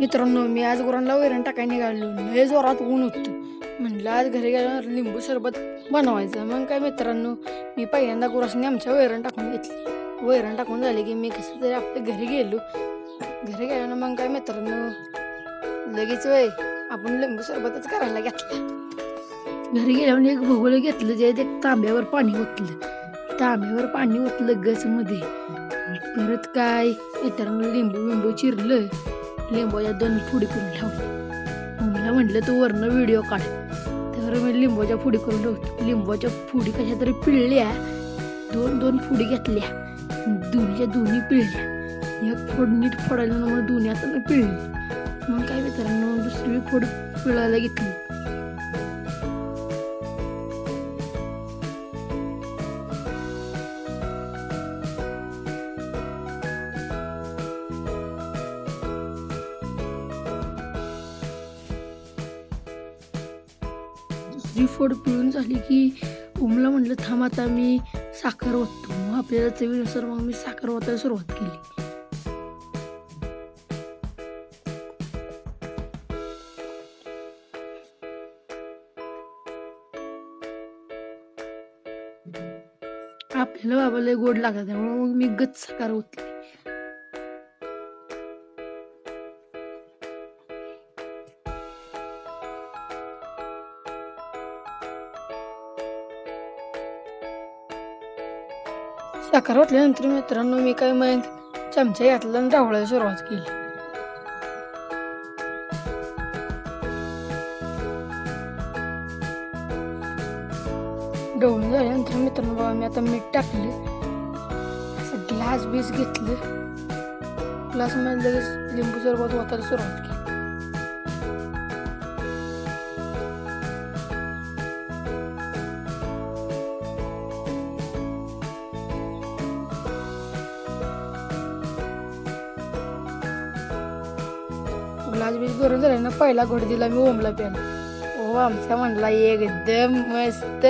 मित्रांनो मी आज गुरांना वैरण टाकायला निघालो. लय जोरात ऊन होतं. म्हणलं आज घरी गेल्यावर लिंबू सरबत बनवायचं. मग काय मित्रांनो मी पहिल्यांदा गुरासनी आमच्या वैरण टाकून घेतली. वैरण टाकून झाले की मी कसं तरी आपल्या घरी गेलो. घरी गेल्यानं मग काय मित्रांनो लगेच वय आपण लिंबू सरबतच करायला घेतलं. घरी गेल्यावर एक भोगोल घेतलं जे ते तांब्यावर पाणी ओतलं. तांब्यावर पाणी ओतलं गसमध्ये. परत काय मित्रांनो लिंबू बिंबू चिरलं. लिंबाच्या दोन फुडी करून ठेवल्या मम्मीला म्हटलं तू वरनं व्हिडिओ काढ. तर मी लिंबाच्या फुडी करून ठेवतो लिंबाच्या फुडी कशा तरी पिळल्या. दोन दोन फुडी घेतल्या. दोन्हीच्या दोन्ही पिळल्या. एक फोड नीट फोडायला ना मग दोन्ही आता पिळली. मग काय मित्रांनो दुसरी फोड पिळायला घेतली. दुसरी फोड पिळून झाली की ओमला म्हटलं थांब आता मी साखर ओततो. मग आपल्याला चवीनुसार मग मी साखर ओतायला सुरुवात केली. आपल्याला बाबाला गोड लागत त्यामुळे मग मी गच साखर ओतली. साखर वाटल्यानंतर मित्रांनो मी काय मग चमचा घातला आणि ढवळायला सुरुवात केली. ढवळून झाल्यानंतर मित्रांनो बाबा मी आता मीठ टाकले. असं ग्लास बीस घेतलं. ग्लासमध्ये लगेच लिंबू सरबत वाचायला सुरुवात केली. ग्लास बीज भरून झालं ना पहिला घोट दिला मी ओमला प्यायला. ओ आमचा म्हणला एकदम मस्त.